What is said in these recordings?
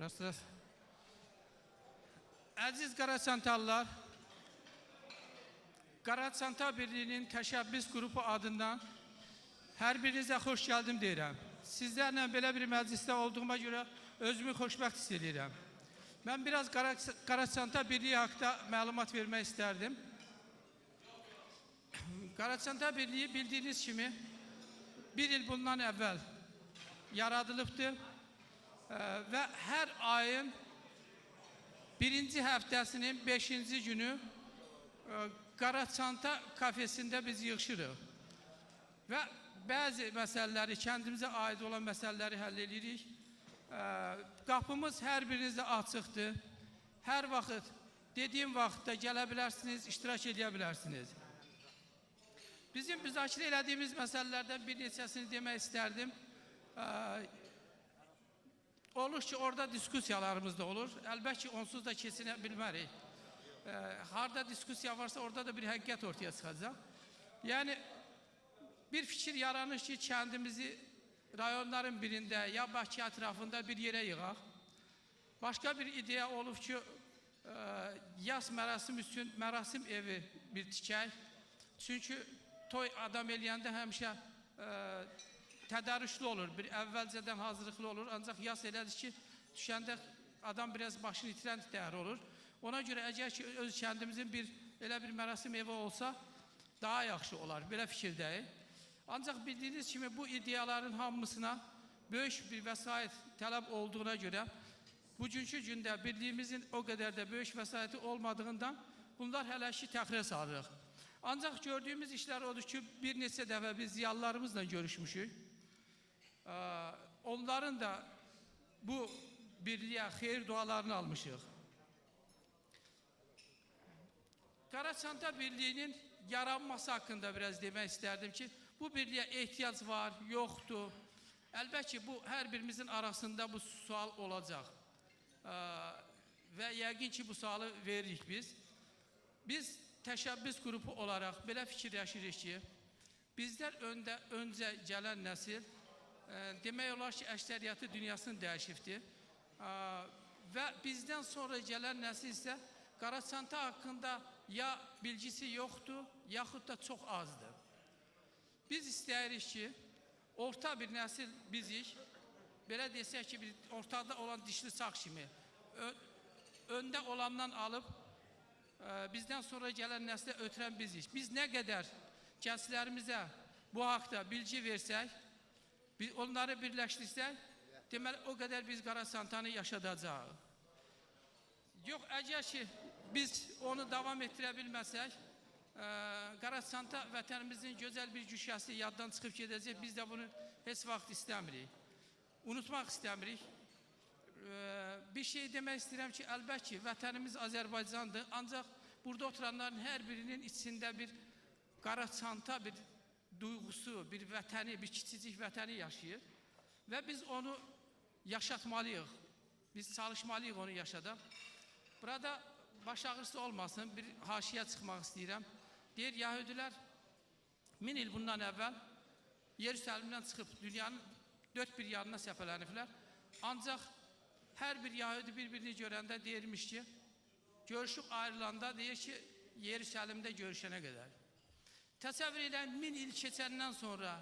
Nasılsınız? Aziz Karasantallar, Karasantal Birliği'nin təşəbbüs qrupu adından hər birinizə xoş gəldim deyirəm. Sizlərlə belə bir məclisdə olduğuma görə özümü xoşbəxt hiss edirəm. Mən biraz Karasantal Birliği haqqında məlumat vermək istərdim. Karasantal Birliği bildiyiniz kimi bir il bundan əvvəl yaradılıbdır və hər ayın birinci həftəsinin beşinci günü e, Qaraçanta kafesində biz yığışırıq və bəzi məsələləri, kəndimizə aid olan məsələləri həll edirik. Qapımız hər birinizdə açıqdır. Hər vaxt, dediyim vaxtda gələ bilərsiniz, iştirak edə bilərsiniz. Bizim müzakirə elədiyimiz məsələlərdən bir neçəsini demək istərdim. Ki, orada diskusiyalarımız da olur. Əlbəttə ki, onsuz da keçinə bilmərik. Ee, harda diskusiya varsa orada da bir həqiqət ortaya çıxacaq. Yəni bir fikir yaranır ki, kəndimizi rayonların birində ya Bakı ətrafında bir yerə yığaq. Başqa bir ideya olub ki, e, yaz mərasim üçün mərasim evi bir tikək. Çünki toy adam eləyəndə həmişə e, tədarüşlü olur. Bir əvvəlcədən hazırlıqlı olur. Ancaq yaz elədir ki, düşəndə adam biraz başını itirən dəyər olur. Ona görə əgər ki, öz kəndimizin bir elə bir mərasim evi olsa daha yaxşı olar. Belə fikirdəyik. Ancaq bildiyiniz kimi bu ideyaların hamısına böyük bir vəsait tələb olduğuna görə bugünkü gündə birliyimizin o qədər də böyük vəsaiti olmadığından bunlar hələ ki təxirə salırıq. Ancaq gördüyümüz işlər odur ki, bir neçə dəfə biz ziyalılarımızla görüşmüşük. Ee, onların da bu birliğe hayır dualarını almışıq. Karaçanta Birliği'nin yaranması hakkında biraz demək istərdim ki, bu birliğe ehtiyac var, yoxdur. Əlbəttə ki, bu hər birimizin arasında bu sual olacaq. Ee, və yəqin ki, bu sualı veririk biz. Biz təşəbbüs qrupu olaraq belə fikirləşirik ki, bizlər öndə, öncə gələn nəsil demək olar ki, əksəriyyəti dünyasını dəyişibdir. Və bizdən sonra gələn nəsil isə Qaraçanta haqqında ya bilgisi yoxdur, yaxud da çox azdır. Biz istəyirik ki, orta bir nəsil bizik, belə desək ki, ortada olan dişli sağ kimi öndə olandan alıb bizdən sonra gələn nəslə ötürən bizik. Biz nə qədər gənclərimizə bu haqda bilgi versək, biz onları birləşdirsək, deməli o qədər biz Qara Santanı yaşadacağıq. Yox, əgər ki biz onu davam etdirə bilməsək, ə, Qara Santa vətənimizin gözəl bir güşəsi yaddan çıxıb gedəcək. Biz də bunu heç vaxt istəmirik. Unutmaq istəmirik. Ə, bir şey demək istəyirəm ki, əlbəttə ki, vətənimiz Azərbaycandır. Ancaq burada oturanların hər birinin içində bir qara çanta, bir duyğusu, bir vətəni, bir kiçicik vətəni yaşayır. Və biz onu yaşatmalıyıq. Biz çalışmalıyıq onu yaşadaq. Burada baş ağrısı olmasın, bir haşiyə çıxmaq istəyirəm. Deyir, Yahudilər min il bundan əvvəl Yerüsəlimdən çıxıb dünyanın dörd bir yanına səfələniblər. Ancaq hər bir Yahudi bir-birini görəndə deyirmiş ki, görüşüb ayrılanda deyir ki, Yerüsəlimdə görüşənə qədər. Təsəvvür edən min il keçəndən sonra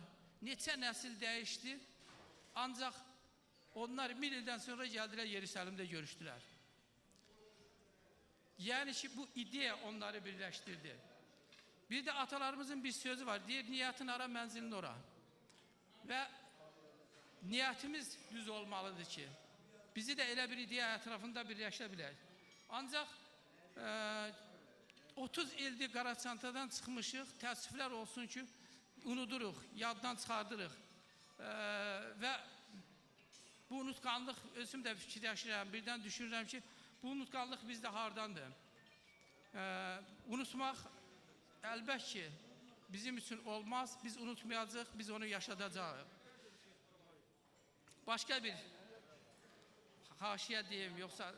neçə nəsil dəyişdi, ancaq onlar min ildən sonra gəldilər Yerüsəlimdə görüşdülər. Yəni ki, bu ideya onları birləşdirdi. Bir də atalarımızın bir sözü var, deyir, niyyətin ara, mənzilin ora. Və niyyətimiz düz olmalıdır ki, bizi də elə bir ideya ətrafında birləşə bilək. Ancaq e, 30 ildir Qaraçantadan çıxmışıq, təəssüflər olsun ki, unuduruq, yaddan çıxardırıq. E, və bu unutqanlıq, özüm də fikirləşirəm, birdən düşünürəm ki, bu unutqanlıq bizdə hardandır? E, unutmaq əlbət ki, bizim üçün olmaz, biz unutmayacağıq, biz onu yaşadacağıq. Başqa bir haşiyə deyim, yoxsa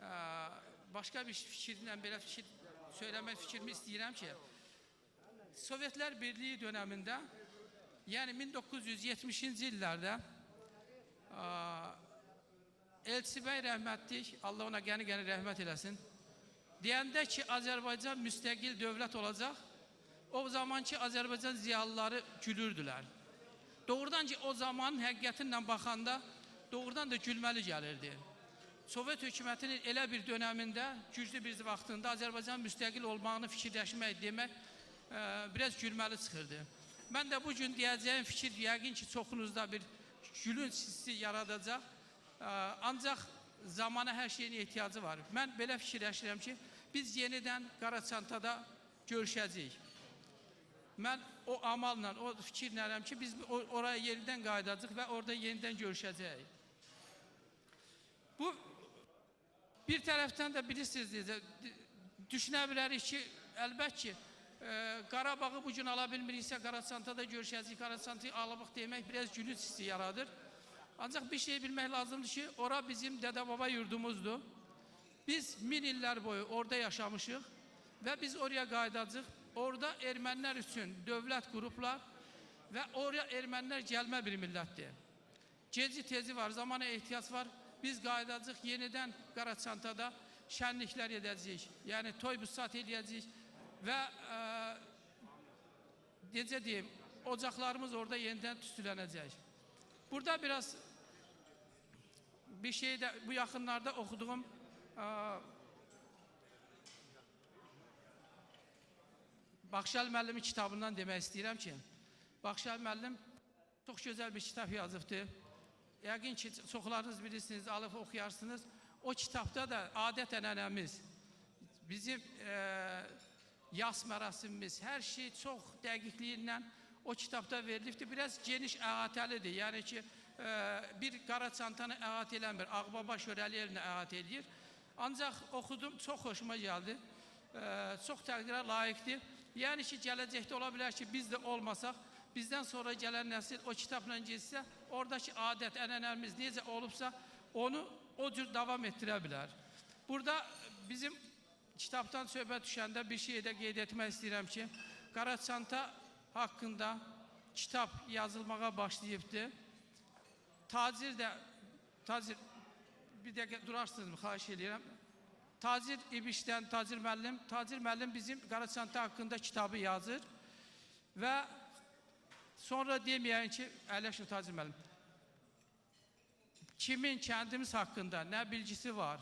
ə, başqa bir fikirlə belə fikir söyləmək fikrimi istəyirəm ki, Sovetlər Birliyi dövründə, yəni 1970-ci illərdə Elçi bəy rəhmətlik, Allah ona qəni-qəni rəhmət eləsin. Deyəndə ki, Azərbaycan müstəqil dövlət olacaq, o zamanki Azərbaycan ziyalıları gülürdülər. Doğrudan ki, o zaman həqiqətinlə baxanda doğrudan da gülməli gəlirdi. Sovet hökumətinin elə bir dönəmində, güclü bir vaxtında Azərbaycan müstəqil olmağını fikirləşmək demək e, biraz gülməli çıxırdı. Mən də bu gün deyəcəyim fikir yəqin ki, çoxunuzda bir gülünç hissi yaradacaq. E, ancaq zamana hər şeyin ehtiyacı var. Mən belə fikirləşirəm ki, biz yenidən Qaraçantada görüşəcəyik. Mən o amalla, o fikirlərəm ki, biz oraya yenidən qayıdacağıq və orada yenidən görüşəcəyik. Bu bir tərəfdən də bilirsiniz, d- düşünə bilərik ki, əlbət ki, e, Qarabağı bu gün ala bilmiriksə, Qaraçantada görüşəcəyik, Qaraçantayı alırıq demək biraz gülünç hissi yaradır. Ancaq bir şey bilmək lazımdır ki, ora bizim dədə-baba yurdumuzdur. Biz min illər boyu orada yaşamışıq və biz oraya qayıdacağıq. Orada ermənilər üçün dövlət qurublar və oraya ermənilər gəlmə bir millətdir. Gezi tezi var, zamana ehtiyac var. Biz qayıdacağıq yenidən Qaraçantada şənliklər edəcəyik. Yəni toy busat eləyəcəyik və ə, necə deyim, ocaqlarımız orada yenidən tüstülənəcək. Burada biraz bir şey də bu yaxınlarda oxuduğum ə, Baxşəl müəllimin kitabından demək istəyirəm ki, Baxşəl müəllim çox gözəl bir kitab yazıbdı. Yəqin ki, çoxlarınız bilirsiniz, alıb oxuyarsınız. O kitabda da adət ənənəmiz, bizim e, yas mərasimimiz, hər şey çox dəqiqliyi o kitabda verilibdir. Biraz geniş əhatəlidir. Yəni ki, e, bir qara çantanı əhatə eləmir, Ağbaba şörəli elinə əhatə eləyir. Ancaq oxudum, çox xoşuma gəldi. E, çox təqdirə layiqdir. Yəni ki, gələcəkdə ola bilər ki, biz də olmasaq, bizdən sonra gələn nəsil o kitabla getsə, oradakı adət, ənənəmiz necə olubsa, onu o cür davam etdirə bilər. Burada bizim kitabdan söhbət düşəndə bir şey də qeyd etmək istəyirəm ki, Qara çanta haqqında kitab yazılmağa. Tacir də Tacir bir dəqiqə durarsınızmı? Xahiş edirəm. Tacir İbişdən Tacir müəllim, Tacir müəllim bizim Qaraçanta haqqında kitabı yazır və sonra deməyən ki, əyləşin Tacir müəllim. Kimin kəndimiz haqqında nə bilgisi var?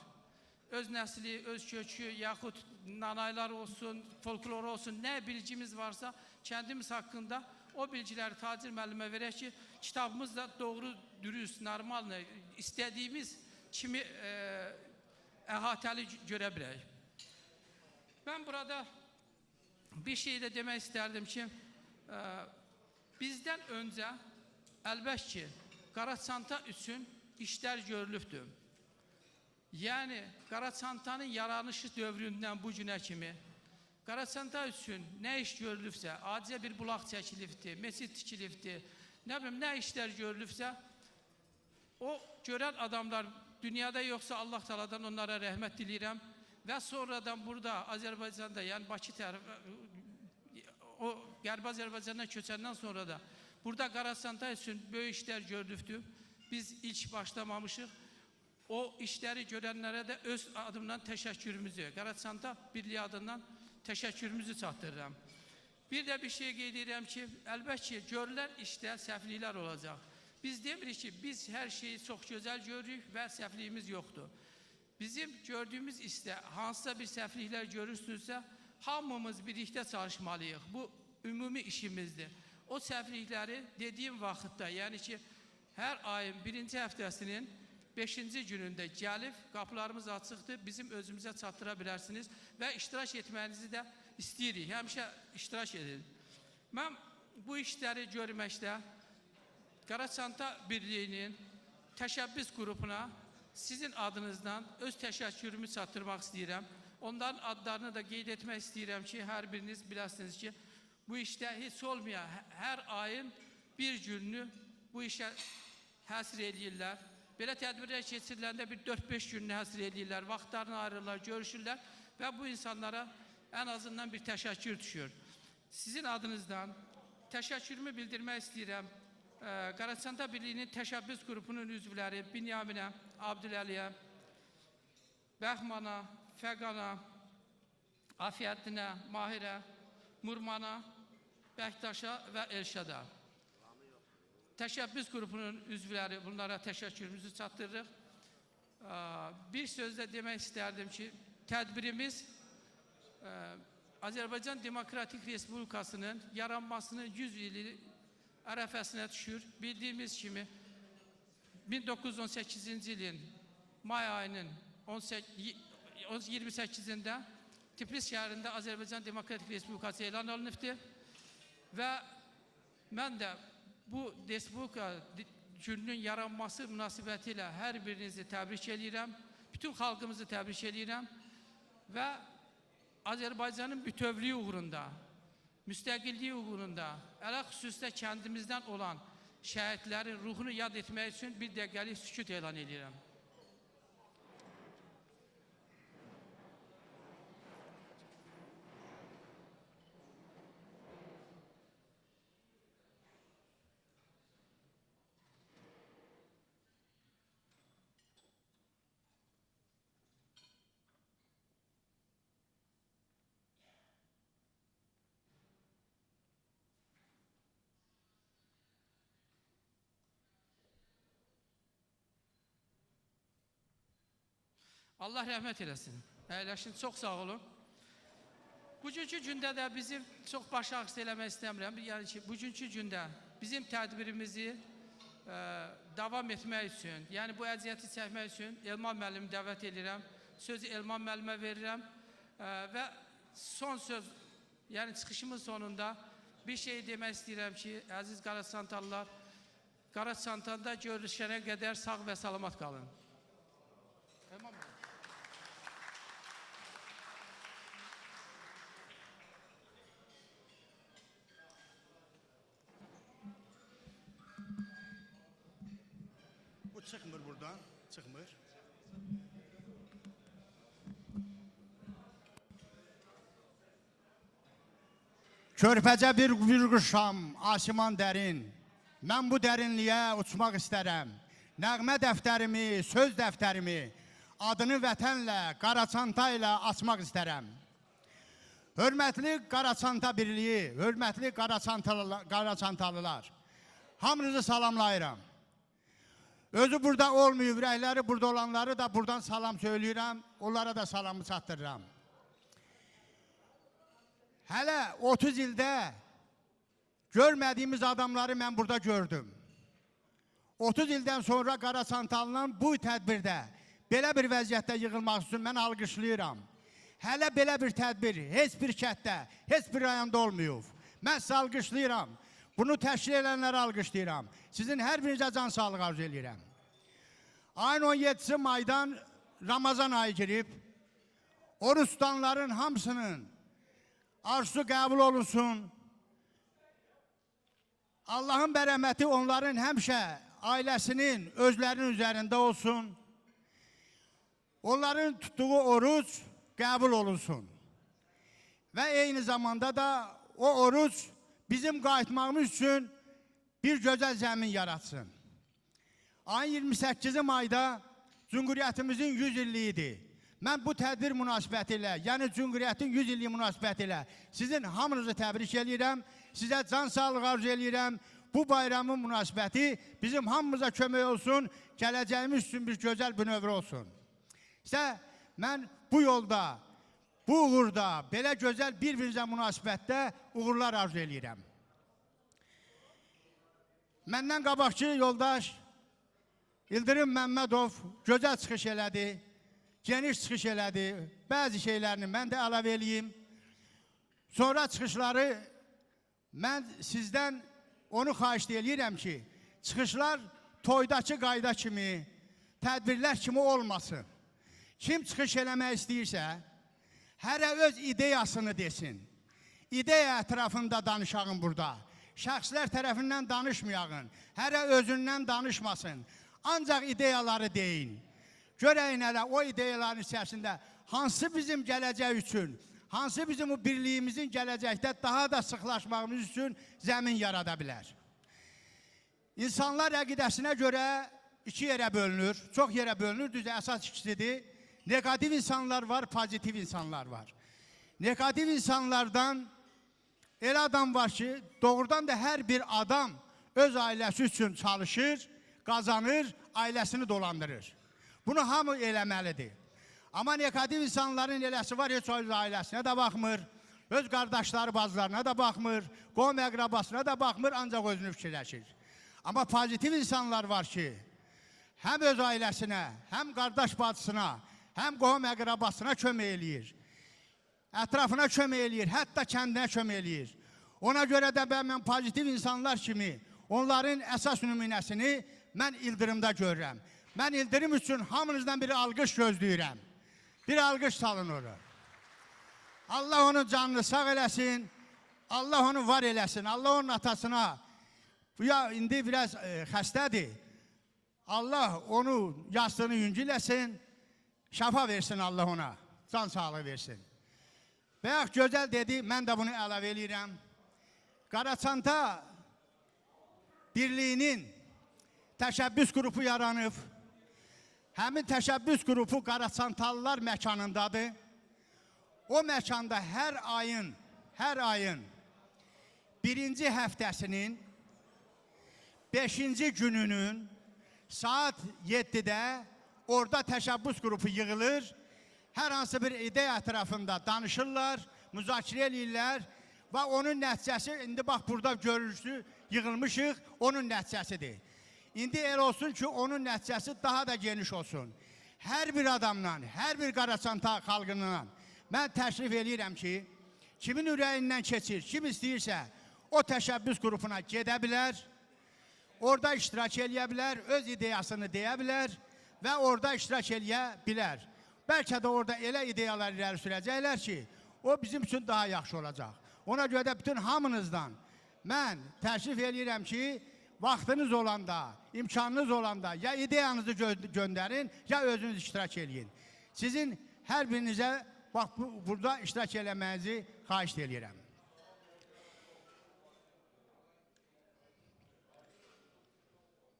Öz nəsli, öz kökü, yaxud nanaylar olsun, folklor olsun, nə bilgimiz varsa kəndimiz haqqında o bilgiləri Tacir müəllimə verək ki, kitabımız da doğru, dürüst, normal, istədiyimiz kimi e, əhatəli görə bilək. Mən burada bir şey də demək istərdim ki, ə, bizdən öncə əlbət ki, Qaraçanta üçün işlər görülübdür. Yəni Qaraçantanın yaranışı dövründən bu günə kimi Qaraçanta üçün nə iş görülübsə, adicə bir bulaq çəkilibdir, mesid tikilibdir, nə bilim nə işlər görülübsə, o görən adamlar dünyada yoxsa Allah Taala'dan onlara rəhmət diləyirəm və sonradan burada Azərbaycanda, yəni Bakı tərəf o Qərbi Azərbaycandan köçəndən sonra da burada Qarasanta üçün böyük işlər gördükdür. Biz ilk başlamamışıq. O işləri görənlərə də öz adımdan təşəkkürümüzü, Qarasanta Birliyi adından təşəkkürümüzü çatdırıram. Bir də bir şey qeyd ki, əlbət ki, görülən işdə səhvliklər olacaq. Biz demirik ki, biz hər şeyi çox gözəl görürük və səhvliyimiz yoxdur. Bizim gördüyümüz işdə hansısa bir səhvliklər görürsünüzsə, hamımız birlikdə çalışmalıyıq. Bu ümumi işimizdir. O səhvlikləri dediyim vaxtda, yəni ki, hər ayın birinci həftəsinin 5-ci günündə gəlib qapılarımız açıqdır, bizim özümüzə çatdıra bilərsiniz və iştirak etməyinizi də istəyirik. Həmişə iştirak edin. Mən bu işləri görməkdə Qaraçanta Birliyinin təşəbbüs qrupuna sizin adınızdan öz təşəkkürümü çatdırmaq istəyirəm. Onların adlarını da qeyd istəyirəm ki, hər biriniz biləsiniz ki, bu işdə heç olmayan hə- hər ayın bir gününü bu işə həsr eləyirlər. Belə tədbirlər keçiriləndə bir 4-5 gününü həsr eləyirlər, vaxtlarını ayırırlar, görüşürlər və bu insanlara ən azından bir təşəkkür düşür. Sizin adınızdan təşəkkürümü bildirmək istəyirəm Qaraçanta Birliyinin təşəbbüs qrupunun üzvləri Binyaminə, Abdüləliyə, Bəhmana, Fəqana, Afiyəddinə, Mahirə, Murmana, Bəktaşa və Elşada. Təşəbbüs qrupunun üzvləri bunlara təşəkkürümüzü çatdırırıq. Bir sözlə demək istərdim ki, tədbirimiz Azərbaycan Demokratik Respublikasının yaranmasının 100 ili ərəfəsinə düşür. Bildiyimiz kimi 1918-ci ilin may ayının 18 28-də Tiflis şəhərində Azərbaycan Demokratik Respublikası elan olunubdur və mən də bu Respublika gününün yaranması münasibətilə hər birinizi təbrik edirəm. Bütün xalqımızı təbrik edirəm və Azərbaycanın bütövlüyü uğrunda, müstəqilliyi uğrunda, ələ xüsusda kəndimizdən olan şəhidlərin ruhunu yad etmək üçün bir dəqiqəlik sükut elan edirəm. Allah rəhmət eləsin. Əyləşin, çox sağ olun. Bugünkü gündə də bizim çox baş ağrısı eləmək istəmirəm. Yəni ki, bugünkü gündə bizim tədbirimizi ə, davam etmək üçün, yəni bu əziyyəti çəkmək üçün Elman müəllimi dəvət edirəm. Sözü Elman müəllimə verirəm ə, və son söz, yəni çıxışımın sonunda bir şey demək istəyirəm ki, əziz Qaraçantalılar, Qaraçantanda görüşənə qədər sağ və salamat qalın. Körpəcə bir bir quşam, asiman dərin. Mən bu dərinliyə uçmaq istərəm. Nəğmə dəftərimi, söz dəftərimi adını vətənlə, Qaraçanta ilə açmaq istərəm. Hörmətli Qaraçanta Birliyi, hörmətli Qaraçantalılar, Qaraçantalılar. Hamınızı salamlayıram. Özü burada olmuyor, ürəkləri burada olanları da buradan salam söyləyirəm, onlara da salamı çatdırıram. Hələ 30 ildə görmədiyimiz adamları mən burada gördüm. 30 ildən sonra Qaraçantalının bu tədbirdə belə bir vəziyyətdə yığılmaq üçün mən alqışlayıram. Hələ belə bir tədbir heç bir kətdə, heç bir rayonda olmayıb. Mən sizə alqışlayıram. Bunu təşkil edənlərə alqışlayıram. Sizin hər birinizə can sağlığı arzu edirəm. Ayın 17-si maydan Ramazan ayı girib. Oruç tutanların hamısının arzusu qəbul olunsun. Allahın bərəməti onların həmişə ailəsinin, özlərinin üzərində olsun. Onların tutduğu oruç qəbul olunsun. Və eyni zamanda da o oruç bizim qayıtmağımız üçün bir gözəl zəmin yaratsın. Ayın 28-ci mayda Cumhuriyyətimizin 100 illiyidir. Mən bu tədbir münasibəti ilə, yəni Cumhuriyyətin 100 illiyi münasibəti ilə sizin hamınızı təbrik eləyirəm. Sizə can sağlığı arzu eləyirəm. Bu bayramın münasibəti bizim hamımıza kömək olsun, gələcəyimiz üçün bir gözəl bir növrə olsun. İşte mən bu yolda, bu uğurda, belə gözəl bir-birinizə münasibətdə uğurlar arzu eləyirəm. Məndən qabaqçı yoldaş İldırım Məmmədov gözəl çıxış elədi, geniş çıxış elədi. Bəzi şeylərini mən də əlavə eləyim. Sonra çıxışları mən sizdən onu xahiş eləyirəm ki, çıxışlar toydakı qayda kimi, tədbirlər kimi olmasın. Kim çıxış eləmək istəyirsə, hərə öz ideyasını desin. İdeya ətrafında danışağın burada. Şəxslər tərəfindən danışmayağın. Hərə özündən danışmasın. Ancaq ideyaları deyin. Görəyin hələ o ideyaların içərisində hansı bizim gələcək üçün, hansı bizim bu birliyimizin gələcəkdə daha da sıxlaşmağımız üçün zəmin yarada bilər. İnsanlar əqidəsinə görə iki yerə bölünür. Çox yerə bölünür. Düz əsas ikisidir. Negativ insanlar var, pozitiv insanlar var. Negativ insanlardan elə adam var ki, doğrudan da hər bir adam öz ailəsi üçün çalışır, qazanır, ailəsini dolandırır. Bunu hamı eləməlidir. Amma negativ insanların eləsi var, heç öz ailəsinə də baxmır, öz qardaşları, bazılarına da baxmır, qovm əqrabasına da baxmır, ancaq özünü fikirləşir. Amma pozitiv insanlar var ki, həm öz ailəsinə, həm qardaş bacısına, həm qohum əqrabasına kömək eləyir. Ətrafına kömək eləyir, hətta kəndinə kömək eləyir. Ona görə də mən pozitiv insanlar kimi onların əsas nümunəsini mən İldırımda görürəm. Mən İldırım üçün hamınızdan bir alqış gözləyirəm. Bir alqış salın ora. Allah onun canını sağ eləsin. Allah onu var eləsin. Allah onun atasına bu ya indi biraz e, xəstədir. Allah onu yastığını yüngüləsin. Şəfa versin Allah ona. Can sağlığı versin. Bayaq gözəl dedi, mən də bunu əlavə eləyirəm. Qaraçanta Birliyinin təşəbbüs qrupu yaranıb. Həmin təşəbbüs qrupu Qaraçantalılar məkanındadır. O məkanda hər ayın, hər ayın birinci həftəsinin beşinci gününün saat 7-də orada təşəbbüs qrupu yığılır. Hər hansı bir ideya ətrafında danışırlar, müzakirə eləyirlər və onun nəticəsi indi bax burada görürsü yığılmışıq, onun nəticəsidir. İndi el olsun ki, onun nəticəsi daha da geniş olsun. Hər bir adamla, hər bir Qaraçanta xalqından mən təşrif eləyirəm ki, kimin ürəyindən keçir, kim istəyirsə o təşəbbüs qrupuna gedə bilər, orada iştirak eləyə bilər, öz ideyasını deyə bilər və orada iştirak eləyə bilər. Bəlkə də orada elə ideyalar irəli sürəcəklər ki, o bizim üçün daha yaxşı olacaq. Ona görə də bütün hamınızdan mən təşrif eləyirəm ki, vaxtınız olanda, imkanınız olanda ya ideyanızı gö göndərin, ya özünüz iştirak eləyin. Sizin hər birinizə bax bu, burada iştirak eləməyinizi xahiş eləyirəm.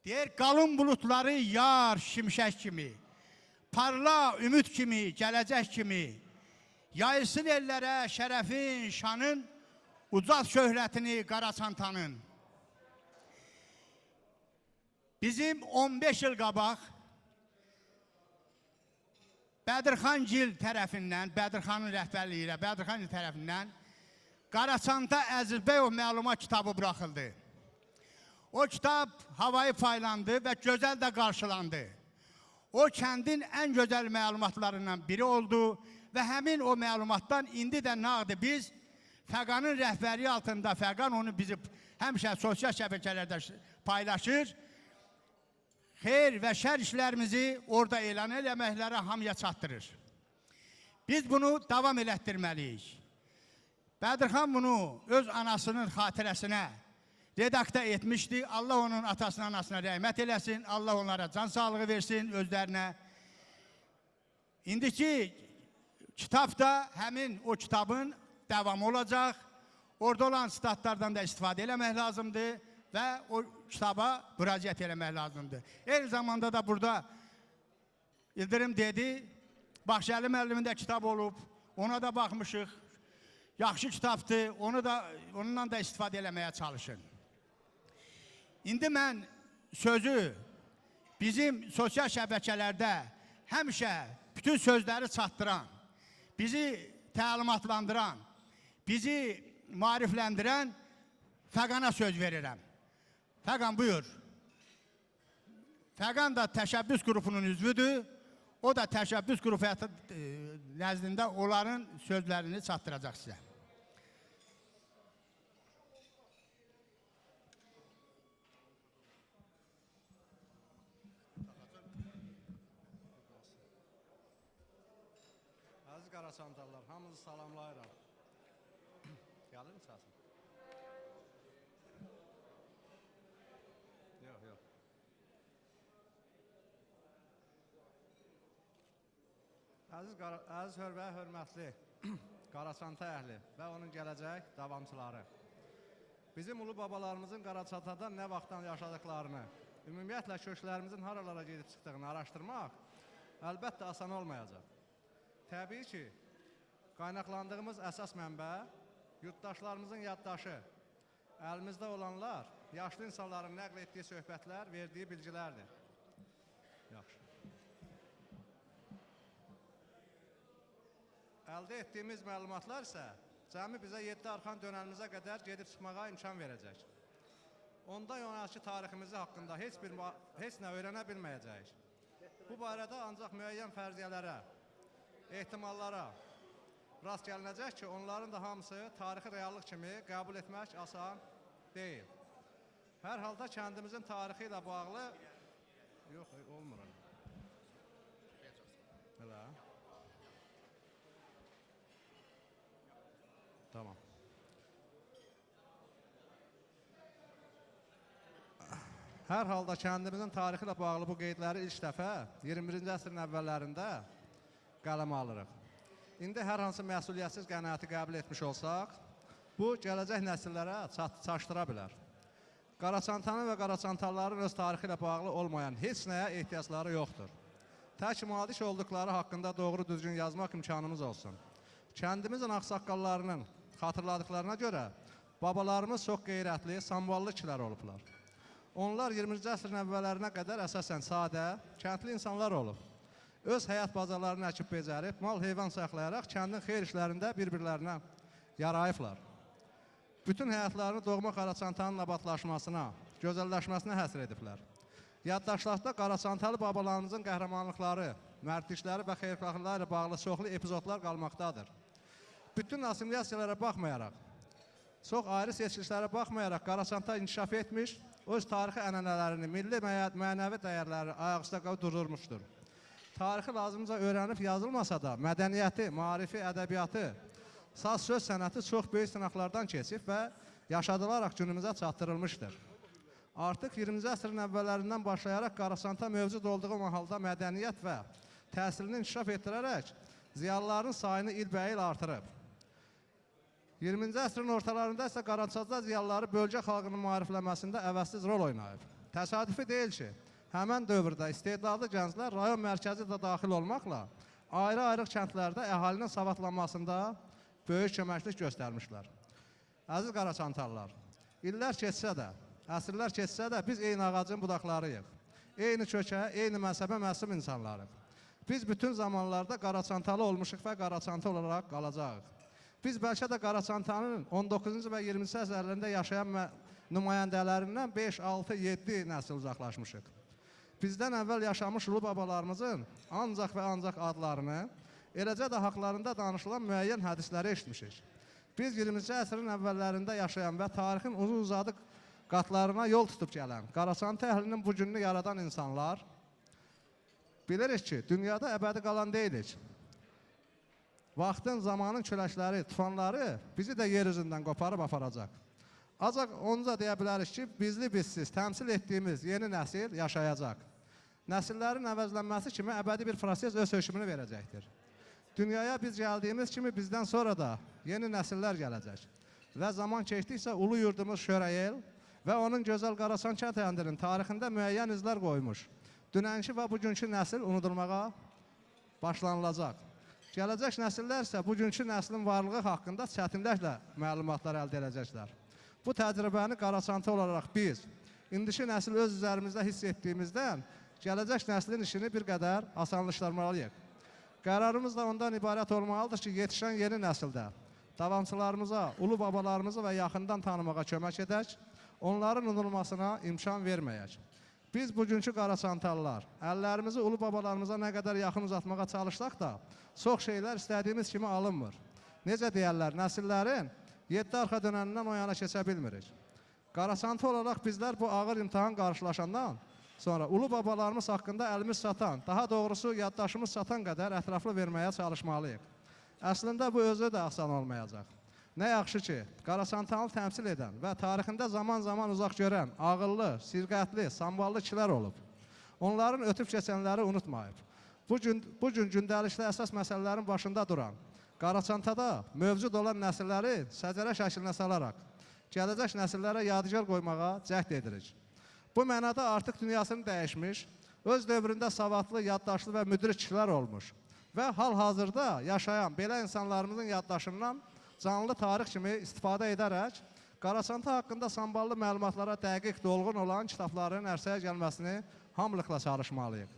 Deyir, qalın bulutları yar şimşək kimi, parla ümid kimi, gələcək kimi, yayılsın ellərə şərəfin, şanın, ucaz şöhrətini Qaraçantanın. Bizim 15 il qabaq Bədirxan Gil tərəfindən, Bədirxanın rəhbərliyi ilə Bədirxan Gil tərəfindən Qaraçanta Əzizbəyov məlumat kitabı buraxıldı. O kitab havayı paylandı və gözəl də qarşılandı. O kəndin ən gözəl məlumatlarından biri oldu və həmin o məlumatdan indi də nağdı biz Fəqanın rəhbərliyi altında Fəqan onu bizi həmişə sosial şəbəkələrdə paylaşır. Xeyr və şər işlərimizi orada elan eləməklərə hamıya çatdırır. Biz bunu davam elətdirməliyik. Bədirxan bunu öz anasının xatirəsinə redaktə etmişdi. Allah onun atasına, anasına rəhmət eləsin. Allah onlara can sağlığı versin özlərinə. İndiki kitabda həmin o kitabın davamı olacaq. Orada olan statlardan da istifadə eləmək lazımdır və o kitaba müraciət eləmək lazımdır. Eyni zamanda da burada İldirim dedi, Baxşəli müəllimin də kitab olub, ona da baxmışıq. Yaxşı kitabdır, onu da onunla da istifadə eləməyə çalışın. İndi mən sözü bizim sosial şəbəkələrdə həmişə bütün sözləri çatdıran, bizi təlimatlandıran, bizi marifləndirən Fəqana söz verirəm. Fəqan buyur. Fəqan da təşəbbüs qrupunun üzvüdür. O da təşəbbüs qrupu e, nəzdində onların sözlərini çatdıracaq sizə. Əziz Qaraçantallar, hamınızı salamlayıram. Əziz, Qara- əziz hör və hörmətli Qaraçanta əhli və onun gələcək davamçıları. bizim ulu babalarımızın Qaraçatada nə vaxtdan yaşadıklarını, ümumiyyətlə köklərimizin haralara gedib çıxdığını araşdırmaq əlbəttə asan olmayacaq. Təbii ki, qaynaqlandığımız əsas mənbə yurttaşlarımızın yaddaşı, əlimizdə olanlar, yaşlı insanların nəql etdiyi söhbətlər, verdiyi bilgilərdir. Yaxşı. Əldə etdiyimiz məlumatlar isə cəmi bizə 7 arxan dönəmimizə qədər gedib çıxmağa imkan verəcək. Onda yonarçı tariximizi haqqında heç bir heç nə öyrənə bilməyəcəyik. Bu barədə ancaq müəyyən fərziyyələrə, ehtimallara rast gəlinəcək ki, onların da hamısı tarixi reallıq kimi qəbul etmək asan deyil. Hər halda kəndimizin tarixi ilə bağlı Yox, olmur. Elə. Tamam. Hər halda kəndimizin tarixi ilə bağlı bu qeydləri ilk dəfə 21-ci əsrin əvvəllərində qələmə alırıq. İndi hər hansı məsuliyyətsiz qənaəti qəbul etmiş olsaq, bu gələcək nəsillərə çat çaşdıra bilər. Qaraçantanın və qaraçantalların öz tarixi ilə bağlı olmayan heç nəyə ehtiyacları yoxdur. Tək malik olduqları haqqında doğru düzgün yazmaq imkanımız olsun. Kəndimizin ağsaqqallarının xatırladıqlarına görə babalarımız çox qeyrətli, samvallı kişilər olublar. Onlar 20-ci əsrin əvvəllərinə qədər əsasən sadə, kəndli insanlar olub. Öz həyat bazalarını əkib becərib, mal heyvan saxlayaraq kəndin xeyir işlərində bir-birlərinə yarayıblar. Bütün həyatlarını doğma Qaraçantanın abadlaşmasına, gözəlləşməsinə həsr ediblər. Yaddaşlarda Qaraçantalı babalarımızın qəhrəmanlıqları, mərdlikləri və xeyirxahlıqları ilə bağlı çoxlu epizodlar qalmaqdadır. Bütün assimilasiyalara baxmayaraq, çox ayrı seçilişlərə baxmayaraq Qaraçanta inkişaf etmiş, öz tarixi ənənələrini, milli mənəvi dəyərləri ayaqüstə qoyub durdurmuşdur. Tarixi lazımca öyrənib yazılmasa da, mədəniyyəti, maarifi, ədəbiyyatı, saz söz sənəti çox böyük sınaqlardan keçib və yaşadılaraq günümüzə çatdırılmışdır. Artıq 20-ci əsrin əvvəllərindən başlayaraq Qarasanta mövcud olduğu mahalda mədəniyyət və təhsilini inkişaf etdirərək ziyalıların sayını ilbəil artırıb. 20-ci əsrin ortalarında isə Qarançada ziyalıları bölgə xalqının maarifləməsində əvəzsiz rol oynayıb. Təsadüfi deyil ki, həmən dövrdə istedadlı gənclər rayon mərkəzi də daxil olmaqla ayrı-ayrı kəndlərdə əhalinin savadlanmasında böyük köməklik göstərmişlər. Əziz Qaraçantallar, illər keçsə də, əsrlər keçsə də biz eyni ağacın budaqlarıyıq. Eyni kökə, eyni məzhəbə məsum insanlarıq. Biz bütün zamanlarda Qaraçantalı olmuşuq və Qaraçanta olaraq qalacağıq. Biz bəlkə də Qaraçantanın 19-cu və 20-ci əsrlərində yaşayan nümayəndələrindən 5, 6, 7 nəsil uzaqlaşmışıq. Bizdən əvvəl yaşamış ulu babalarımızın ancaq və ancaq adlarını, eləcə də haqlarında danışılan müəyyən hədisləri eşitmişik. Biz 20-ci əsrin əvvəllərində yaşayan və tarixin uzun uzadı qatlarına yol tutub gələn Qaraçanta əhlinin bu gününü yaradan insanlar bilirik ki, dünyada əbədi qalan deyilik. Vaxtın, zamanın küləkləri, tufanları bizi də yer üzündən qoparıb aparacaq. Ancaq onu da deyə bilərik ki, bizli bizsiz təmsil etdiyimiz yeni nəsil yaşayacaq. Nəsillərin əvəzlənməsi kimi əbədi bir proses öz hökmünü verəcəkdir. Dünyaya biz gəldiyimiz kimi bizdən sonra da yeni nəsillər gələcək. Və zaman keçdikcə ulu yurdumuz Şörəyel və onun gözəl Qarasan kənd əndinin tarixində müəyyən izlər qoymuş. Dünənki və bugünkü nəsil unudulmağa başlanılacaq. Gələcək nəsillər isə bugünkü nəslin varlığı haqqında çətinliklə məlumatlar əldə edəcəklər. Bu təcrübəni Qaraçanta olaraq biz, indiki nəsil öz üzərimizdə hiss etdiyimizdən gələcək nəslin işini bir qədər asanlaşdırmalıyıq. Qərarımız da ondan ibarət olmalıdır ki, yetişən yeni nəsildə davamçılarımıza, ulu babalarımızı və yaxından tanımağa kömək edək, onların unudulmasına imkan verməyək. Biz bugünkü Qaraçantallar əllərimizi ulu babalarımıza nə qədər yaxın uzatmağa çalışsaq da, çox şeylər istədiyimiz kimi alınmır. Necə deyərlər, nəsillərin 7 arxa dönənindən o yana keçə bilmirik. Qaraçanta olaraq bizlər bu ağır imtahan qarşılaşandan sonra ulu babalarımız haqqında əlimiz satan, daha doğrusu yaddaşımız satan qədər ətraflı verməyə çalışmalıyıq. Əslində bu özü də asan olmayacaq. Nə yaxşı ki, Qaraçantanı təmsil edən və tarixində zaman-zaman uzaq görən, ağıllı, sirqətli, samballı kişilər olub. Onların ötüb keçənləri unutmayıb. Bu gün bu gün gündəlikdə əsas məsələlərin başında duran Qaraçantada mövcud olan nəsilləri səcərə şəklinə salaraq gələcək nəsillərə yadigar qoymağa cəhd edirik. Bu mənada artıq dünyasını dəyişmiş, öz dövründə savadlı, yaddaşlı və müdrik kişilər olmuş və hal-hazırda yaşayan belə insanlarımızın yaddaşından canlı tarix kimi istifadə edərək Qarasanta haqqında samballı məlumatlara dəqiq dolğun olan kitabların ərsəyə gəlməsini hamılıqla çalışmalıyıq.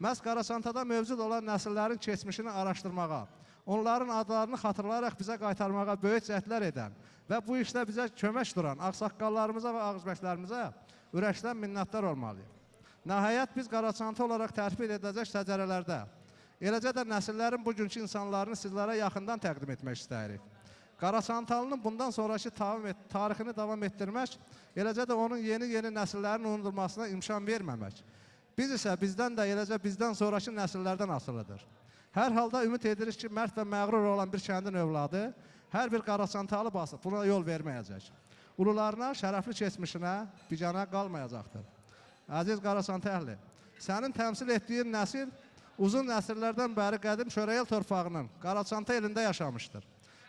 Məhz Qarasantada mövcud olan nəsillərin keçmişini araşdırmağa, onların adlarını xatırlayaraq bizə qaytarmağa böyük cəhdlər edən və bu işdə bizə kömək duran ağsaqqallarımıza və ağızbəklərimizə ürəkdən minnətdar olmalıyıq. Nəhayət biz Qarasanta olaraq tərtib edəcək səcərələrdə, eləcə də nəsillərin bugünkü insanlarını sizlərə yaxından təqdim etmək istəyirik. Qarasantalının bundan sonraki tarixini davam etdirmək, eləcə də onun yeni-yeni nəsillərin unudulmasına imkan verməmək. Biz isə bizdən də eləcə bizdən sonraki nəsillərdən asılıdır. Hər halda ümid edirik ki, mərd və məğrur olan bir kəndin övladı hər bir qarasantalı basıb buna yol verməyəcək. Ulularına, şərəfli keçmişinə bicana qalmayacaqdır. Əziz Qarasant əhli, sənin təmsil etdiyin nəsil uzun nəsillərdən bəri qədim Şörəyel torpağının Qarasanta elində yaşamışdır.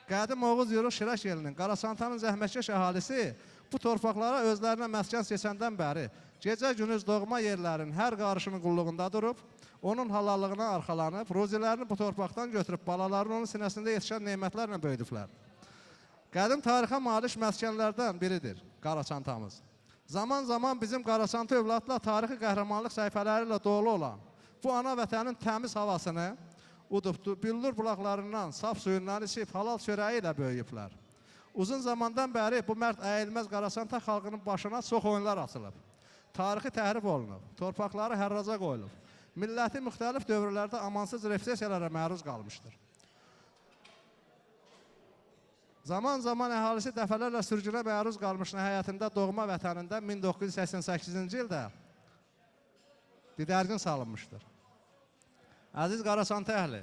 Qədim Oğuz Yuru Şirək elinin Qarasantanın zəhmətkeş əhalisi bu torpaqlara özlərinə məskən seçəndən bəri gecə gündüz doğma yerlərin hər qarışının qulluğunda durub, onun halallığına arxalanıb, ruzilərini bu torpaqdan götürüb balalarını onun sinəsində yetişən nemətlərlə böyüdüblər. Qədim tarixə malik məskənlərdən biridir Qaraçantamız. Zaman-zaman bizim Qaraçanta övladla tarixi qəhrəmanlıq səhifələri dolu olan bu ana vətənin təmiz havasını udubdu, billur bulaqlarından, saf suyundan içib halal çörəyi ilə böyüyüblər. Uzun zamandan bəri bu mərd əyilməz Qarasanta xalqının başına çox oyunlar açılıb. Tarixi təhrif olunub, torpaqları hərraca qoyulub. Milləti müxtəlif dövrlərdə amansız repressiyalara məruz qalmışdır. Zaman-zaman əhalisi dəfələrlə sürgünə məruz qalmış həyatında doğma vətənində 1988-ci ildə didərgin salınmışdır. Əziz Qarasanta əhli,